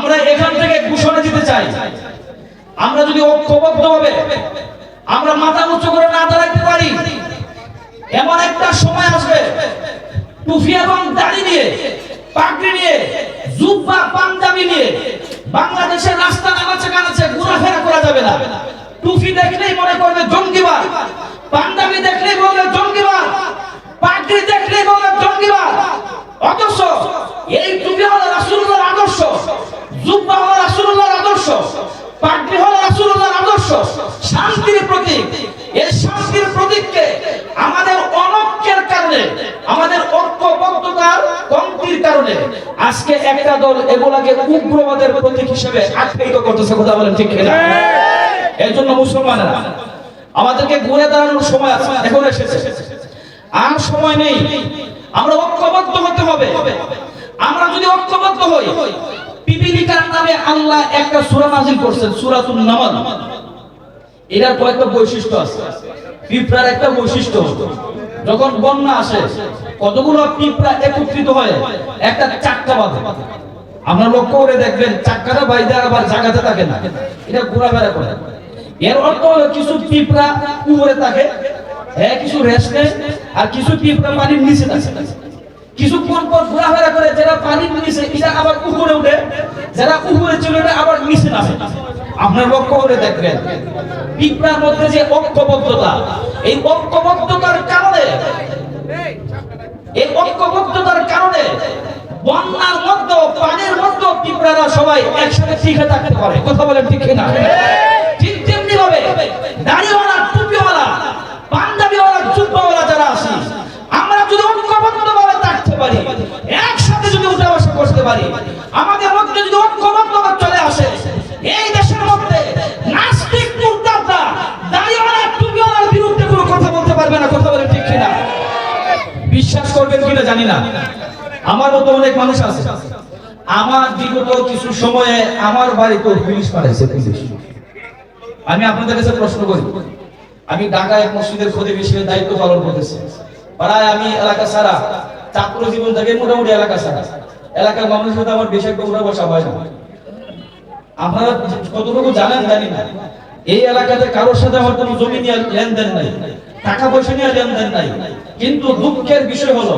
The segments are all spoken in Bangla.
আমরা এখান থেকে ঘোষণা দিতে চাই। আমরা যদি ঐক্যবদ্ধ হবে আমরা মাথা উঁচু করে না দাঁড়াতে পারি, এমন একটা সময় আসবে, টুফি এবং দাড়ি নিয়ে, পাগড়ি নিয়ে, জুব্বা, পাঞ্জাবি নিয়ে বাংলাদেশের রাস্তা নামাচ্ছে কানাচ্ছে ঘোরাফেরা করা যাবে না। টুফি দেখলেই মনে করবে জঙ্গিবাদ, পাঞ্জাবি দেখলেই বলবে জঙ্গিবাদ, পাগড়ি আমাদের অনৈক্যের কারণে আমাদের ঐক্যবদ্ধতার কমতির কারণে আজকে একটা দল এগুলাকে উগ্রবাদের প্রতীক হিসেবে আখ্যায়িত করতেছে কথা বলেন ঠিক কিনা? এর জন্য মুসলমানেরা আমাদেরকে ঘুরে দাঁড়ানোর সময় আছে এখন এসেছে। আর সময় নেই আমরা ঐক্যবদ্ধ হতে হবে। আমরা যদি ঐক্যবদ্ধ হই পিপিলিকার নামে আল্লাহ একটা সূরা নাযিল করছেন সূরাতুন নামাল। এটার কয়েকটা বৈশিষ্ট্য আছে। পিঁপড়ার একটা বৈশিষ্ট্য। যখন বন্যা আসে, কতগুলো পিঁপড়া একত্রিত হয়ে একটা চাক্কা বাঁধে। আমরা লক্ষ্য করে দেখবেন, চাক্কাটা বাইরে আবার জায়গাতে থাকে না। এটা ঘোরাফেরা করে। এর অর্থ হলো কিছু পিঁপড়া উপরে থাকে হ্যাঁ কিছু রেস্ট আর কিছু পিঁপড়া পানির নিচে থাকে। কিছুক্ষণ পর ঘোরাফেরা করে, যারা পানির নিচে এটা আবার উপরে উঠে, যারা উপরে চলে আবার নিচে নামে। আপনার লক্ষ্য করে দেখবেন, পিঁপড়ার মধ্যে যে ঐক্যবদ্ধতা, এই ঐক্যবদ্ধতার কারণে, এই ঐক্যবদ্ধতার কারণে বন্যার মধ্যে পানির মধ্যে পিঁপড়ারা সবাই একসাথে টিকে থাকতে পারে। কথা বলেন ঠিক না ঠিক তেমনি ভাবে দাড়িওয়ালা টুপিওয়ালা, পাঞ্জাবিওয়ালা, জুব্বাওয়ালা যারা আছি, আমরা যদি ঐক্যবদ্ধভাবে থাকতে পারি, একসাথে যদি উঠা বসা করতে পারি, আমাদের জানি না। আমার মতো অনেক মানুষ আছে। আমার বিগত কিছু সময়ে আমার বাড়িতে পুলিশ পাঠাইছে, পুলিশ। আমি আপনাদের কাছে প্রশ্ন করি, আমি ঢাকা এক মসজিদের খতিব হিসেবে দায়িত্ব পালন করতেছি। প্রায় আমি এলাকা ছাড়া ছাত্র জীবন থেকে মোটামুটি এলাকা ছাড়া। এলাকার মানুষের সাথে আমার বেশি একটা উঠা বসা হয় না। আপনারা কতটুকু জানেন জানি না। এই এলাকাতে কারোর সাথে আমার কোনো জমি নিয়ে লেনদেন নাই। টাকা পয়সা নিয়ে লেনদেন নাই। কিন্তু দুঃখের বিষয় হলো,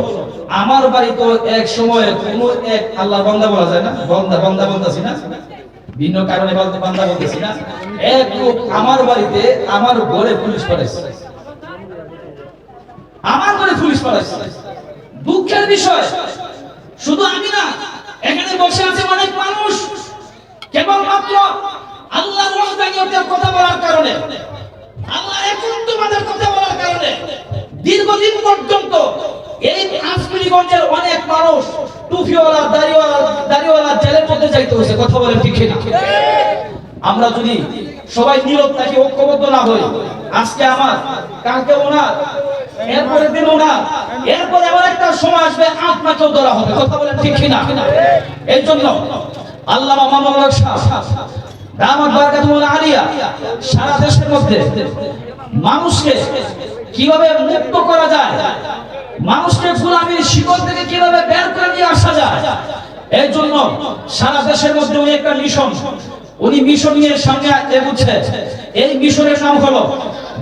আমার বাড়িতে এক সময় কোনো এক আল্লাহর বান্দা বলা যায় না? বান্দা বান্দা বলতেছি না ভিন্ন কারণে বলতে না এক লোক আমার বাড়িতে আমার ঘরে পুলিশ আমার ঘরে পুলিশ দুঃখের বিষয়। শুধু আমি না, এখানে বসে আছে অনেক মানুষ। কেবলমাত্র আল্লাহর কথা বলার কারণে। আল্লাহ বলার কারণে দীর্ঘদিন পর্যন্ত। এই আজমিরিগঞ্জের অনেক মানুষ টুপিওয়ালা দাড়িওয়ালা দাড়িওয়ালা জেলের মধ্যে যাইতে হয়েছে, কথা বলে ঠিক না আমরা যদি সবাই নীরব থাকি, ঐক্যবদ্ধ না হই, আজকে আমার, কালকে ওনার এরপরে দিন ওনার, এরপরে এমন একটা সময় আসবে, আপনাকেও ধরা হবে, কথা বলে ঠিক না এর জন্য আল্লাহ মামুনুল হক শাহ দামাত বারাকাতুল আলিয়া সারা দেশের মধ্যে মানুষকে কীভাবে মুক্ত করা যায়? মানুষকে গোলামীর শিকল থেকে কীভাবে বের করে নিয়ে আসা যায়? এই জন্য সারা দেশের মধ্যে উনি একটা মিশন। উনি মিশন নিয়ে সামনে এগুচ্ছে। এই মিশনের নাম হলো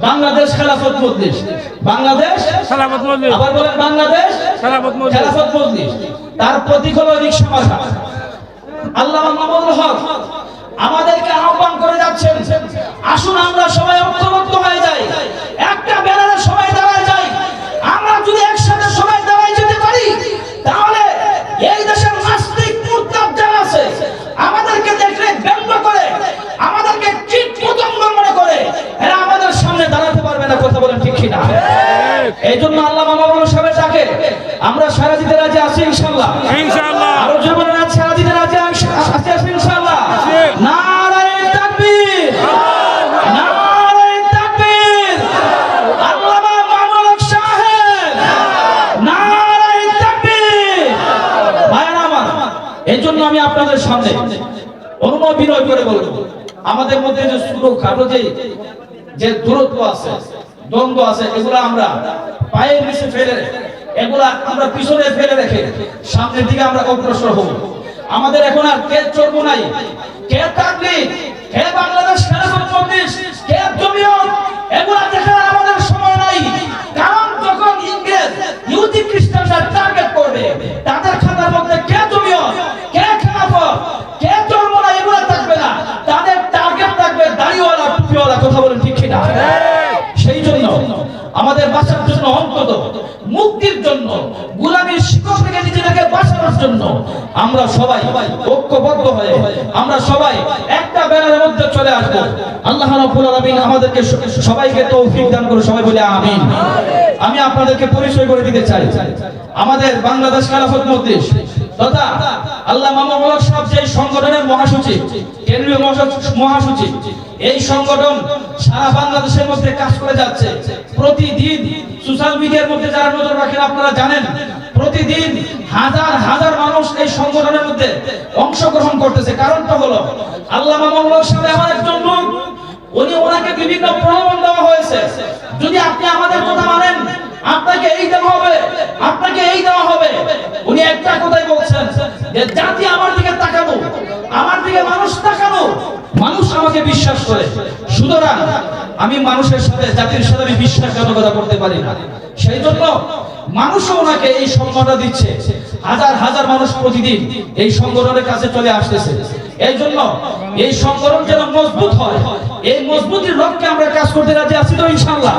বাংলাদেশ খেলাফত মজলিস। বাংলাদেশ? খেলাফত মজলিস। আবার বলেন বাংলাদেশ? খেলাফত মজলিস। খেলাফত মজলিস। তার প্রতীক হলো রিকশা মার্কা আল্লাহ মামুনুল হক আমাদেরকে আহ্বান করে যাচ্ছেন আসুন আমরা সবাই ঐক্যবদ্ধ হয়ে ঠিক কিনা এই জন্য আল্লাহ মামুনুল সাহেবের ডাকে। আমরা সারা দিতে রাজি আছি ইনশাআল্লাহ। ইনশাআল্লাহ। আরও জীবনে রাজি সারা দিতে রাজি আছি আছি ইনশাআল্লাহ। নারায়ে তাকবীর। নারায়ে তাকবীর। আল্লামা মামুনুল সাহেব। নারায়ে তাকবীর। ভাইরা আমার এই জন্য আমি আপনাদের সামনে অনুমতি বিনয় করে বলব। আমাদের মধ্যে যে যে যে দূরত্ব আছে দ্বন্দ্ব আছে, এগুলো আমরা পায়ের নিচে ফেলে এগুলা আমরা পিছনে ফেলে রেখে সামনের দিকে আমরা অগ্রসর হব। আমাদের এখন আর কে চলব নাই, কে তাকলি কে বাংলাদেশ কে জমিয়ত, এগুলা দেখার আমাদের অন্তত মুক্তির জন্য, গুলামীর শিকড় থেকে নিজেদেরকে বাঁচানোর জন্য আমরা সবাই ঐক্যবদ্ধ হয়ে, আমরা সবাই একটা মধ্যে চলে আসব। আল্লাহ রাব্বুল আলামিন আমাদেরকে সবাইকে তৌফিক দান করে সবাই বলে আমিন। আমি আপনাদেরকে পরিচয় করে দিতে চাই। আমাদের বাংলাদেশ খেলাফত তথা আল্লাহ মামুন হক সাহেব যে সংগঠনের মহাসচিব কেন্দ্রীয় মহাসচিব- এই সংগঠন সারা বাংলাদেশের মধ্যে কাজ করে যাচ্ছে। প্রতিদিন সোশ্যাল মিডিয়ার মধ্যে যারা নজর রাখেন আপনারা জানেন, প্রতিদিন হাজার হাজার মানুষ এই সংগঠনের মধ্যে অংশগ্রহণ করতেছে। কারণটা হলো আল্লাহ সাহেব এমন একজন লোক, উনি ওনাকে বিভিন্ন প্রলোভন দেওয়া হয়েছে। যদি আপনি আমাদের কথা মানেন, আপনাকে এই দেওয়া হবে, আপনাকে এই দেওয়া হবে। উনি একটা কথাই বলছেন যে, জাতি আমার দিকে তাকানো আমার দিকে মানুষ তাকানো মানুষ আমাকে বিশ্বাস করে। সুতরাং আমি মানুষের সাথে, জাতির সাথে আমি বিশ্বাসঘাতকতা করতে পারি না। সেই জন্য মানুষও ওনাকে এই সম্মানটা দিচ্ছে। হাজার হাজার মানুষ প্রতিদিন এই সংগঠনের কাছে চলে আসতেছে। এই জন্য এই সংগঠন যেন মজবুত হয়। এই মজবুতির লক্ষ্যে আমরা কাজ করতে রাজি আছি তো ইনশাল্লাহ